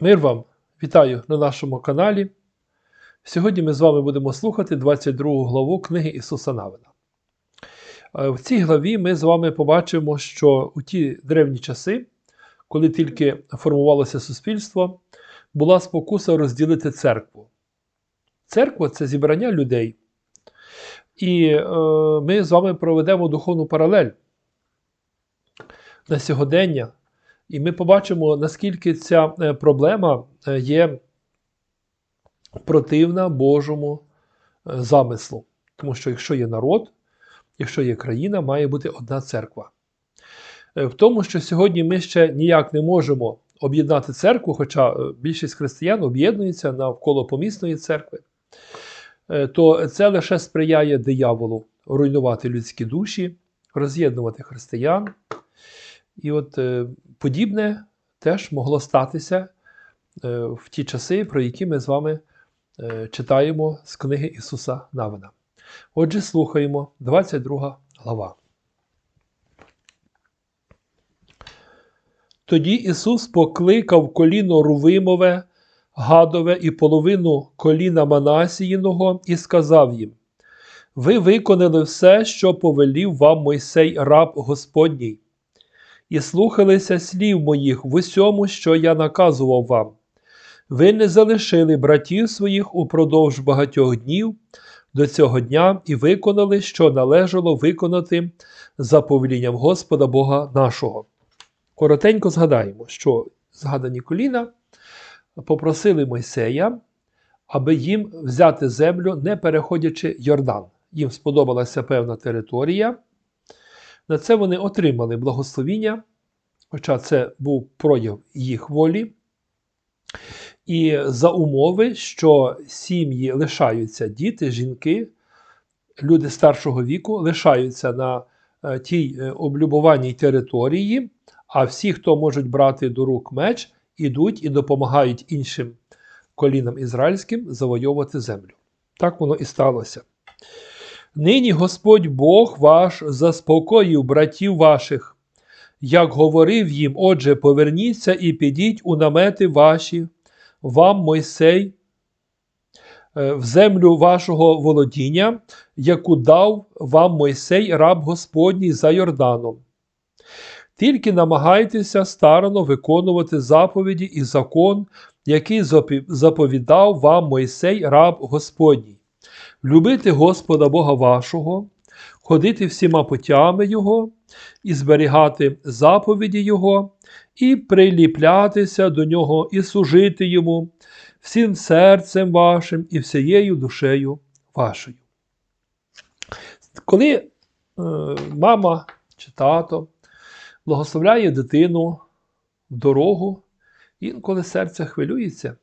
Мир вам! Вітаю на нашому каналі. Сьогодні ми з вами будемо слухати 22 главу книги Ісуса Навина. Е, В цій главі ми з вами побачимо, що у ті древні часи, коли тільки формувалося суспільство, була спокуса розділити церкву. Церква це зібрання людей. І е, ми з вами проведемо духовну паралель на сьогодення. І ми побачимо, наскільки ця е, проблема е, є противна Божому е, замислу. Тому що якщо є народ, якщо є країна, має бути одна церква. В тому, що сьогодні ми ще ніяк не можемо об'єднати церкву, хоча більшість християн об'єднується навколо помісної церкви, то це лише сприяє дияволу руйнувати людські душі, роз'єднувати християн. І от е, подібне теж могло статися е, в ті часи, про які ми з вами е, читаємо з книги Ісуса Навина. Отже, слухаємо 22 глава. Тоді Ісус покликав коліно Рувимове, Гадове і половину коліна Манасіїного і сказав їм: Ви виконали все, що повелів вам Мойсей раб Господній і слухалися слів моїх в усьому, що я наказував вам. Ви не залишили братів своїх упродовж багатьох днів до цього дня і виконали, що належало виконати за повелінням Господа Бога нашого. Коротенько згадаємо, що згадані коліна попросили Мойсея, аби їм взяти землю, не переходячи Йордан. Їм сподобалася певна територія. На це вони отримали благословіння, хоча це був прояв їх волі. І за умови, що сім'ї лишаються діти, жінки, люди старшого віку лишаються на е, тій е, облюбованій території, а всі, хто можуть брати до рук меч, ідуть і допомагають іншим колінам ізраїльським завойовувати землю. Так воно і сталося. Нині Господь Бог ваш заспокоїв братів ваших, як говорив їм, отже, поверніться і підіть у намети ваші, вам Мойсей, е, в землю вашого володіння, яку дав вам Мойсей, раб Господній за Йорданом. Тільки намагайтеся старано виконувати заповіді і закон, який заповідав вам Мойсей, раб Господній любити Господа Бога вашого, ходити всіма путями Його, і зберігати заповіді Його, і приліплятися до Нього, і служити Йому всім серцем вашим і всією душею вашою. Коли е, мама чи тато благословляє дитину в дорогу, інколи серце хвилюється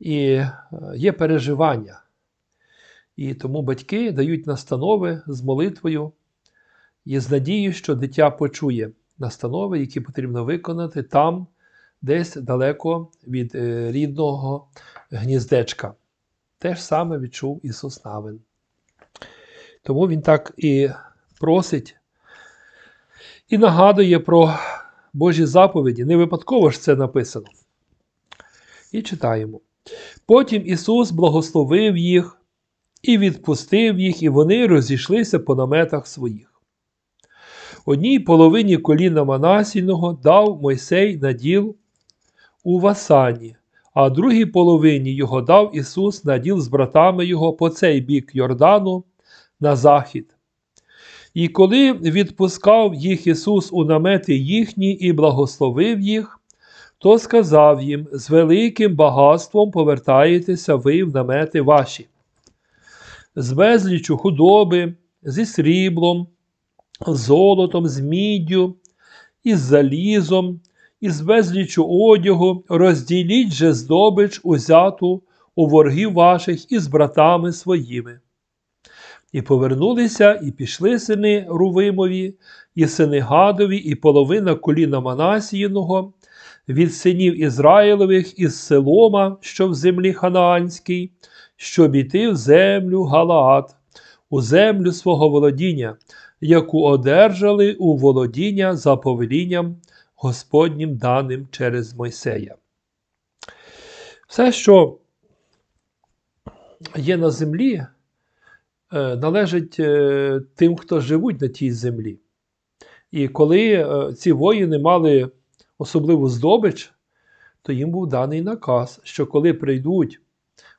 і е, є переживання. І тому батьки дають настанови з молитвою і з надією, що дитя почує настанови, які потрібно виконати там, десь далеко від е, рідного гніздечка. Те ж саме відчув Ісус Навин. Тому Він так і просить і нагадує про Божі заповіді. Не випадково ж це написано. І читаємо. Потім Ісус благословив їх і відпустив їх, і вони розійшлися по наметах своїх. Одній половині коліна Манасійного дав Мойсей наділ у Васані, а другій половині його дав Ісус наділ з братами його по цей бік Йордану на захід. І коли відпускав їх Ісус у намети їхні і благословив їх, то сказав їм: з великим багатством повертаєтеся ви в намети ваші з безлічу худоби, зі сріблом, золотом, з міддю, із залізом, із безлічу одягу, розділіть же здобич узяту у воргів ваших із братами своїми. І повернулися, і пішли сини Рувимові, і сини Гадові, і половина коліна Манасіїного, від синів Ізраїлових із Селома, що в землі Ханаанській, щоб іти в землю Галаат, у землю свого володіння, яку одержали у володіння за повелінням Господнім даним через Мойсея. Все, що є на землі, е, належить е, тим, хто живуть на тій землі. І коли е, ці воїни мали особливу здобич, то їм був даний наказ, що коли прийдуть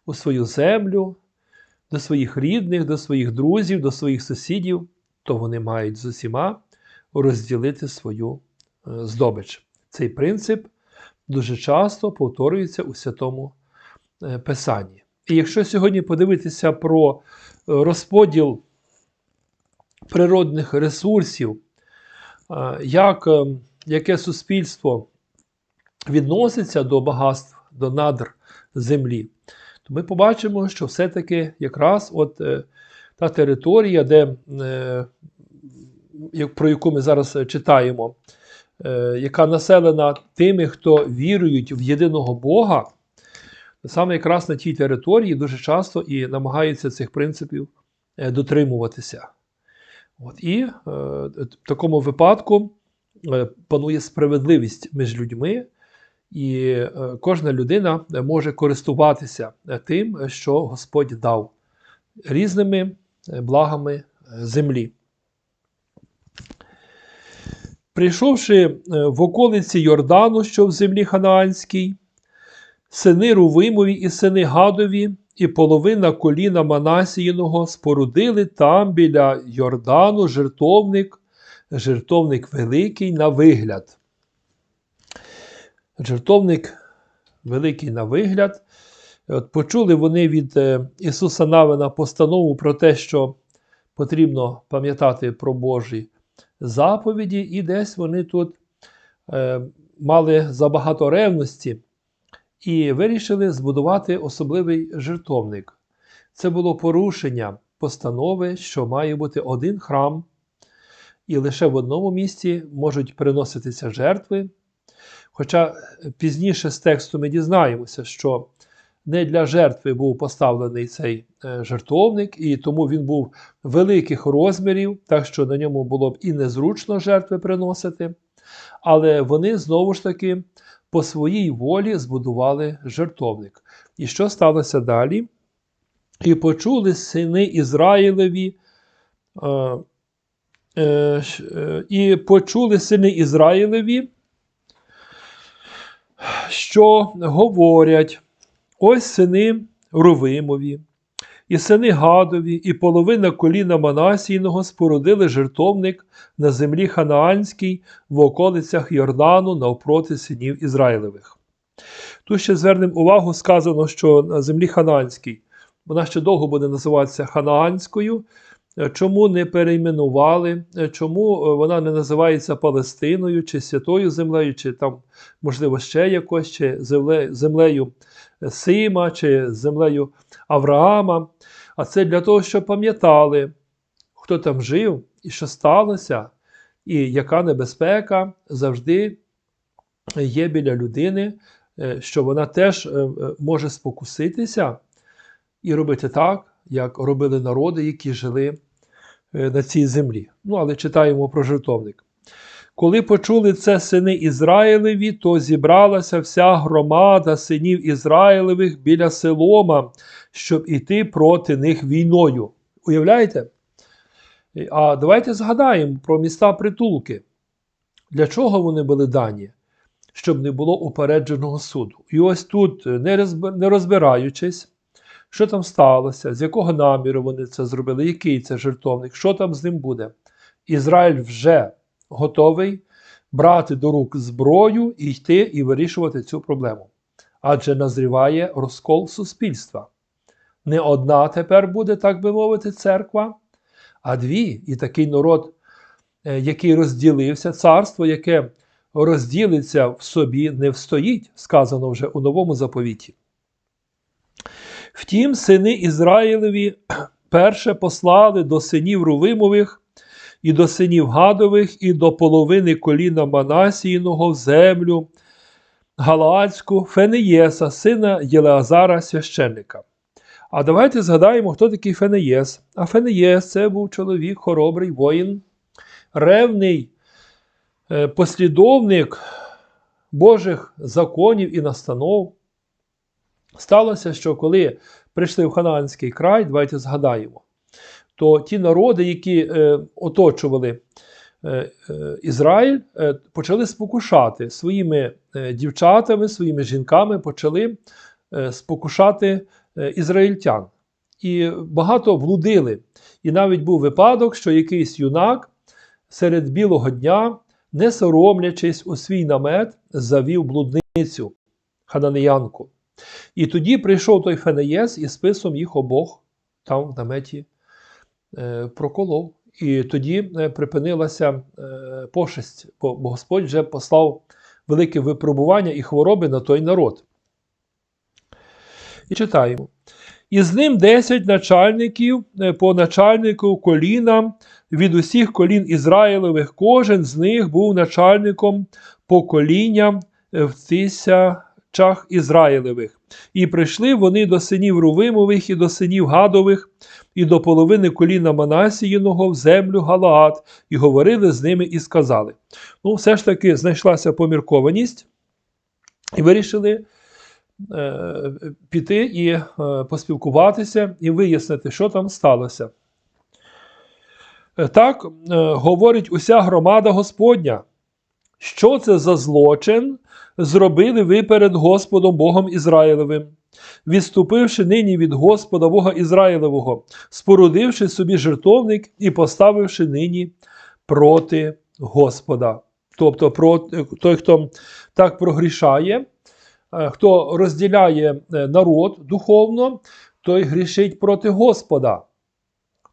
у свою землю, до своїх рідних, до своїх друзів, до своїх сусідів, то вони мають з усіма розділити свою е, здобич. Цей принцип дуже часто повторюється у святому е, Писанні. І якщо сьогодні подивитися про е, розподіл природних ресурсів, як, е, яке суспільство відноситься до багатств, до надр землі, то ми побачимо, що все-таки якраз от е, та територія, де, е, про яку ми зараз е, читаємо, е, яка населена тими, хто вірують в єдиного Бога, саме якраз на тій території дуже часто і намагаються цих принципів е, дотримуватися. От, і е, в такому випадку панує справедливість між людьми, і е, кожна людина може користуватися е, тим, що Господь дав різними е, благами е, землі. Прийшовши е, в околиці Йордану, що в землі Ханаанській, сини Рувимові і сини Гадові, і половина коліна Манасіїного спорудили там біля Йордану жертовник, жертовник великий на вигляд. Жертовник великий на вигляд. От почули вони від е, Ісуса Навина постанову про те, що потрібно пам'ятати про Божі заповіді, і десь вони тут е, мали забагато ревності і вирішили збудувати особливий жертовник. Це було порушення постанови, що має бути один храм, і лише в одному місці можуть приноситися жертви. Хоча пізніше з тексту ми дізнаємося, що не для жертви був поставлений цей е, жертовник, і тому він був великих розмірів, так що на ньому було б і незручно жертви приносити. Але вони знову ж таки по своїй волі збудували жертовник. І що сталося далі? І почули сини Ізраїлеві. Е, е, І почули сини Ізраїлеві, що говорять: ось сини Рувимові, і сини Гадові, і половина коліна Манасійного спорудили жертовник на землі Ханаанській в околицях Йордану навпроти синів Ізраїлевих. Тут ще звернемо увагу, сказано, що на землі Ханаанській вона ще довго буде називатися Ханаанською. Е, Чому не перейменували, Е, чому е, вона не називається Палестиною, чи Святою землею, чи там, можливо, ще якось, чи землею Сима, чи землею Авраама. А це для того, щоб пам'ятали, хто там жив і що сталося, і яка небезпека завжди є біля людини, що вона теж може спокуситися і робити так, як робили народи, які жили е, на цій землі. Ну, але читаємо про жертовник. Коли почули це сини Ізраїлеві, то зібралася вся громада синів Ізраїлевих біля Силома, щоб іти проти них війною. Уявляєте? А давайте згадаємо про міста притулки. Для чого вони були дані? Щоб не було упередженого суду. І ось тут, е, не розбираючись, що там сталося, з якого наміру вони це зробили, який це жертовник, що там з ним буде. Ізраїль вже готовий брати до рук зброю і йти і вирішувати цю проблему. Адже назріває розкол суспільства. Не одна тепер буде, так би мовити, церква, а дві. І такий народ, е, який розділився, царство, яке розділиться в собі, не встоїть, сказано вже у новому заповіті. Втім, сини Ізраїлеві перше послали до синів Рувимових і до синів Гадових, і до половини коліна Манасіїного в землю Галаадську Фенеєса, сина Єлеазара священника. А давайте згадаємо, хто такий Фенеєс. А Фенеєс це був чоловік, хоробрий воїн, ревний е, послідовник Божих законів і настанов. Сталося, що коли прийшли в Ханаанський край, давайте згадаємо, то ті народи, які е, оточували е, е, Ізраїль, е, почали спокушати своїми е, дівчатами, своїми жінками, почали е, спокушати е, ізраїльтян. І багато блудили. І навіть був випадок, що якийсь юнак серед білого дня, не соромлячись у свій намет, завів блудницю хананеянку. І тоді прийшов той Фенеєс і списом їх обох там в наметі е, проколов. І тоді е, припинилася е, пошесть, бо Господь вже послав велике випробування і хвороби на той народ. І читаємо. І з ним 10 начальників по начальнику коліна від усіх колін Ізраїлевих. Кожен з них був начальником покоління в тисячах Ізраїлевих. І прийшли вони до синів Рувимових і до синів Гадових, і до половини коліна Манасіїного в землю Галаат, і говорили з ними і сказали. Ну, все ж таки знайшлася поміркованість, і вирішили е, піти і е, поспілкуватися і вияснити, що там сталося. Е, Так говорить уся громада Господня. Що це за злочин зробили ви перед Господом Богом Ізраїлевим, відступивши нині від Господа Бога Ізраїлевого, спорудивши собі жертовник і поставивши нині проти Господа. Тобто, той, хто так прогрішає, е, хто розділяє е, народ духовно, той грішить проти Господа.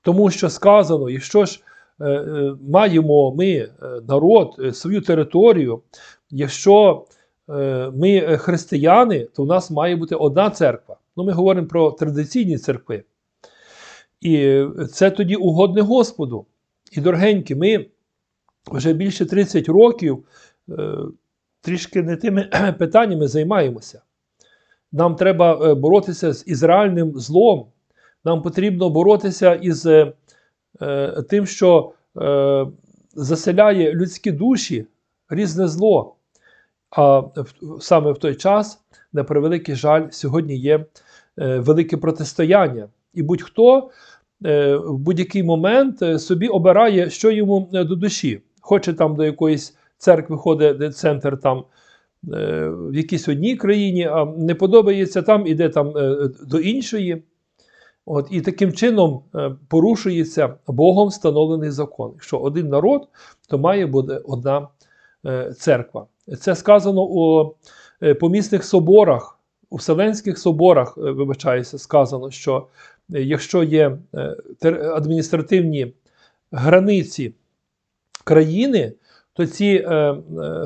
Тому що сказано, і що ж е, маємо ми, народ, свою територію, якщо ми е, християни, то в нас має бути одна церква. Ну, ми говоримо про традиційні церкви. І це тоді угодне Господу. І, дорогенькі, ми вже більше 30 років е, трішки не тими питаннями займаємося. Нам треба е, боротися з ізраїльним злом. Нам потрібно боротися із е, е, тим, що е, заселяє людські душі різне зло. А саме в той час, на превеликий жаль, сьогодні є е, велике протистояння. І будь-хто е, в будь-який момент е, собі обирає, що йому до душі. Хоче там до якоїсь церкви ходить, центр там в якійсь одній країні, а не подобається там, іде там до іншої. От, І таким чином порушується Богом встановлений закон. Якщо один народ, то має бути одна церква. Це сказано у е, помісних соборах, у Вселенських соборах, е, вибачаюся, сказано, що е, якщо є адміністративні границі країни, то ці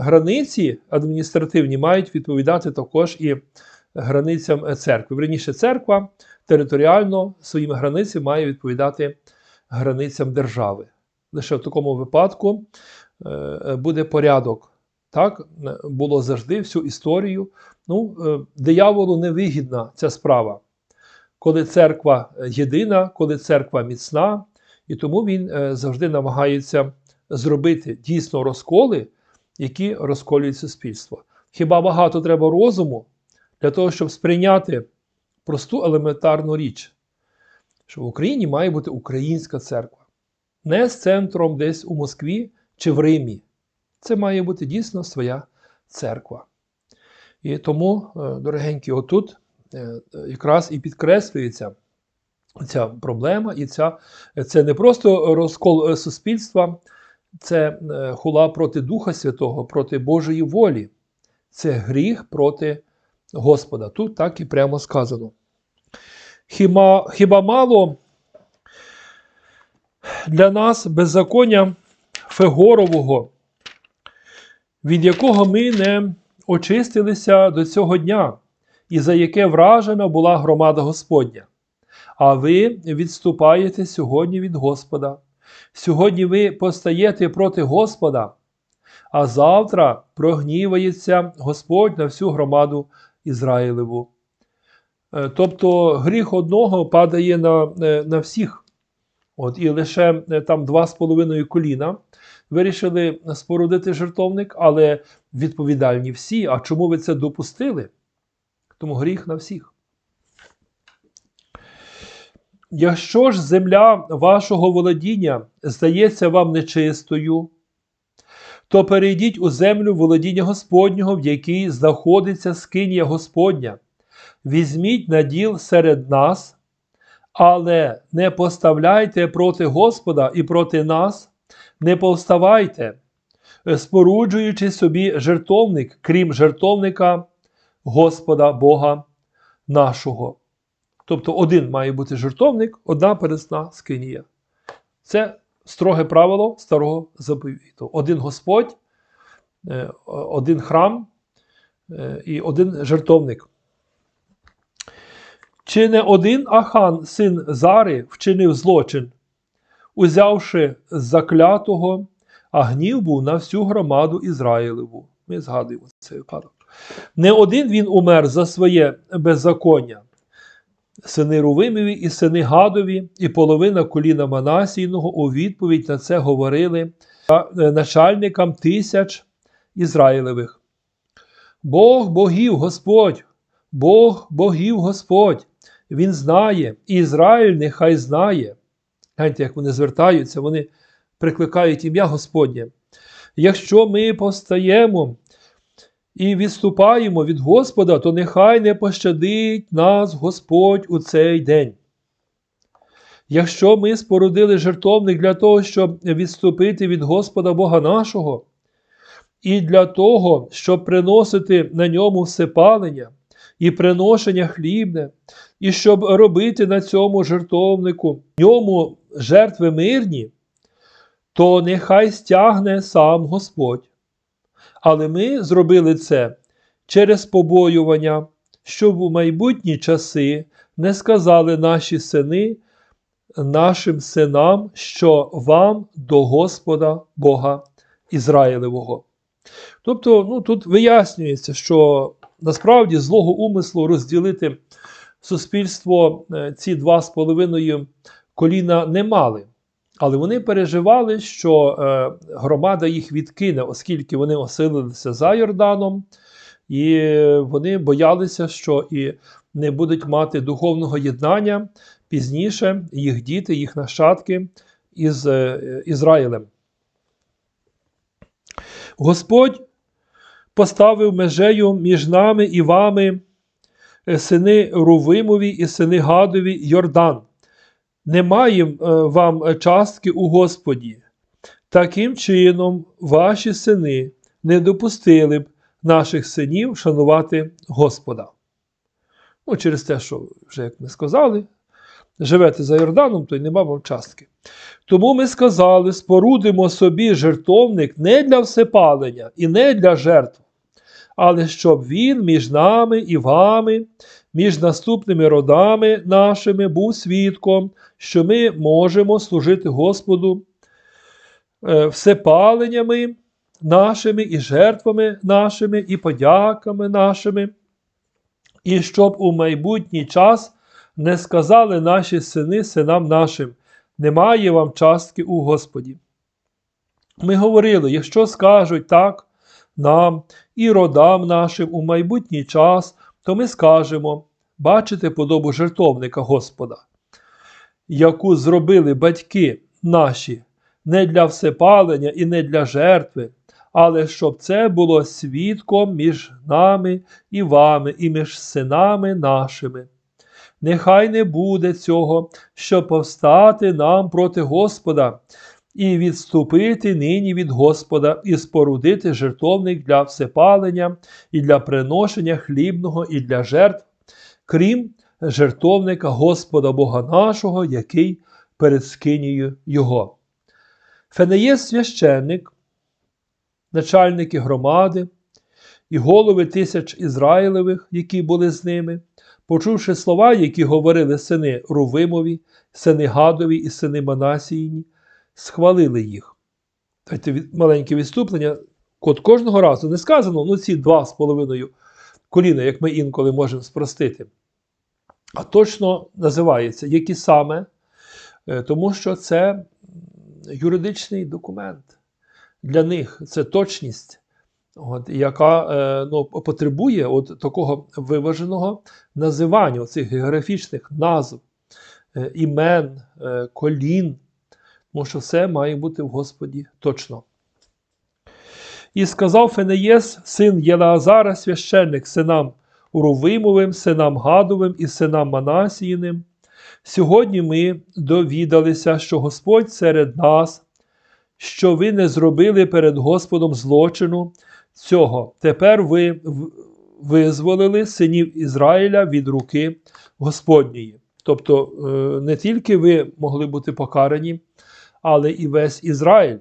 границі адміністративні мають відповідати також і границям церкви. Верніше, церква територіально своїми границями має відповідати границям держави. Лише в такому випадку буде порядок. Так е, було завжди всю історію. Ну, е, дияволу невигідна ця справа, коли церква єдина, коли церква міцна, і тому він е, завжди намагається зробити дійсно розколи, які розколюють суспільство. Хіба багато треба розуму для того, щоб сприйняти просту елементарну річ, що в Україні має бути українська церква, не з центром десь у Москві чи в Римі. Це має бути дійсно своя церква. І тому, е, дорогенькі, отут е, якраз і підкреслюється ця проблема, і ця, це не просто розкол е, суспільства, це хула проти Духа Святого, проти Божої волі. Це гріх проти Господа. Тут так і прямо сказано. Хіба, хіба мало для нас беззаконня Фегорового, від якого ми не очистилися до цього дня, і за яке вражена була громада Господня. А ви відступаєте сьогодні від Господа. Сьогодні ви постаєте проти Господа, а завтра прогнівається Господь на всю громаду Ізраїлеву. Е, Тобто гріх одного падає на, е, на всіх. От, І лише е, там два з половиною коліна вирішили спорудити жертовник, але відповідальні всі. А чому ви це допустили? Тому гріх на всіх. якщо ж земля вашого володіння здається вам нечистою, то перейдіть у землю володіння Господнього, в якій знаходиться скинія Господня. Візьміть наділ серед нас, але не поставляйте проти Господа і проти нас, не повставайте, споруджуючи собі жертовник, крім жертовника Господа Бога нашого. Тобто один має бути жертовник, одна пересна скинія. Це строге правило старого заповіту. Один Господь, е, один храм е, і один жертовник. Чи не один Ахан, син Зари, вчинив злочин, узявши заклятого, а гнів був на всю громаду Ізраїлеву. Ми згадуємо цей випадок. Не один він умер за своє беззаконня. Сини Рувимові і сини Гадові, і половина коліна Манасійного у відповідь на це говорили начальникам тисяч Ізраїлевих. Бог богів Господь, Бог богів Господь. Він знає, і Ізраїль нехай знає. Гляньте, як вони звертаються, вони прикликають ім'я Господнє. Якщо ми постаємо і відступаємо від Господа, то нехай не пощадить нас Господь у цей день. Якщо ми спорудили жертовник для того, щоб відступити від Господа Бога нашого, і для того, щоб приносити на ньому всепалення і приношення хлібне, і щоб робити на цьому жертовнику ньому жертви мирні, то нехай стягне сам Господь. Але ми зробили це через побоювання, щоб у майбутні часи не сказали наші сини нашим синам, що вам до Господа Бога Ізраїлевого. Тобто, ну, тут вияснюється, що насправді злого умислу розділити суспільство е, ці два з половиною коліна не мали. Але вони переживали, що е, громада їх відкине, оскільки вони оселилися за Йорданом, і вони боялися, що і не будуть мати духовного єднання пізніше їх діти, їх нащадки із е, Ізраїлем. Господь поставив межею між нами і вами е, сини Рувимові і сини Гадові Йордан немає е, вам частки у Господі. Таким чином, ваші сини не допустили б наших синів шанувати Господа. Ну, Через те, що, вже як ми сказали, живете за Йорданом, то й нема вам частки. Тому ми сказали: спорудимо собі жертовник не для всепалення і не для жертв, але щоб він між нами і вами між наступними родами нашими був свідком, що ми можемо служити Господу е, всепаленнями нашими і жертвами нашими, і подяками нашими, і щоб у майбутній час не сказали наші сини синам нашим, немає вам частки у Господі. Ми говорили, якщо скажуть так нам і родам нашим у майбутній час, то ми скажемо бачите подобу жертовника Господа, яку зробили батьки наші не для всепалення і не для жертви, але щоб це було свідком між нами і вами, і між синами нашими. Нехай не буде цього, щоб повстати нам проти Господа. І відступити нині від Господа, і спорудити жертовник для всепалення, і для приношення хлібного, і для жертв, крім жертовника Господа Бога нашого, який перед скинією Його. Фенеє священник, начальники громади і голови тисяч Ізраїлевих, які були з ними, почувши слова, які говорили сини Рувимові, сини Гадові і сини Манасіїні, схвалили їх. Це маленьке відступлення, от кожного разу не сказано, ну ці два з половиною коліна, як ми інколи можемо спростити. А точно називається, які саме, е, тому що це юридичний документ. Для них це точність, от, яка е, ну, потребує от такого виваженого називання цих географічних назв. е, імен, колін, тому що все має бути в Господі точно. І сказав Фенеєс, син Єлаазара, священник, синам Урувимовим, синам Гадовим і синам Манасіїним. Сьогодні ми довідалися, що Господь серед нас, що ви не зробили перед Господом злочину цього. Тепер ви визволили синів Ізраїля від руки Господньої. Тобто е, не тільки ви могли бути покарані, але і весь Ізраїль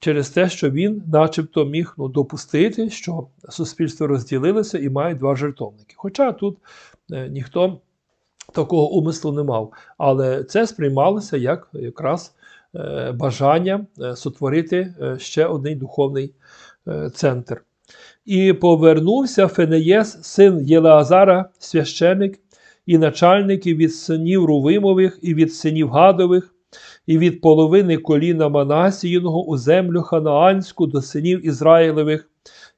через те, що він, начебто, міг ну, допустити, що суспільство розділилося і має два жертовники. Хоча тут е, ніхто такого умислу не мав. Але це сприймалося як якраз е, бажання е, сотворити ще один духовний центр. І повернувся Фенеєс, син Єлеазара, священик, і начальники від синів Рувимових, і від синів Гадових, і від половини коліна Манасіїного у землю Ханаанську до синів Ізраїлевих,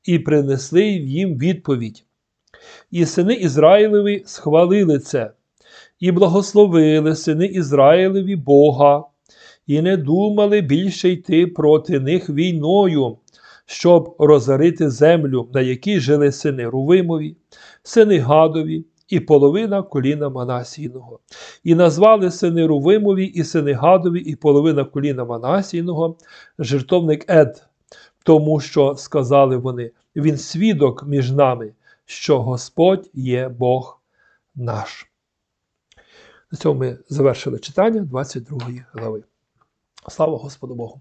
і принесли їм відповідь. І сини Ізраїлеві схвалили це, і благословили сини Ізраїлеві Бога, і не думали більше йти проти них війною, щоб розорити землю, на якій жили сини Рувимові, сини Гадові і половина коліна Манасійного. І назвали сини Рувимові і сини Гадові, і половина коліна Манасійного жертовник Ед, тому що сказали вони: Він свідок між нами, що Господь є Бог наш. На цьому ми завершили читання 22 глави. Слава Господу Богу!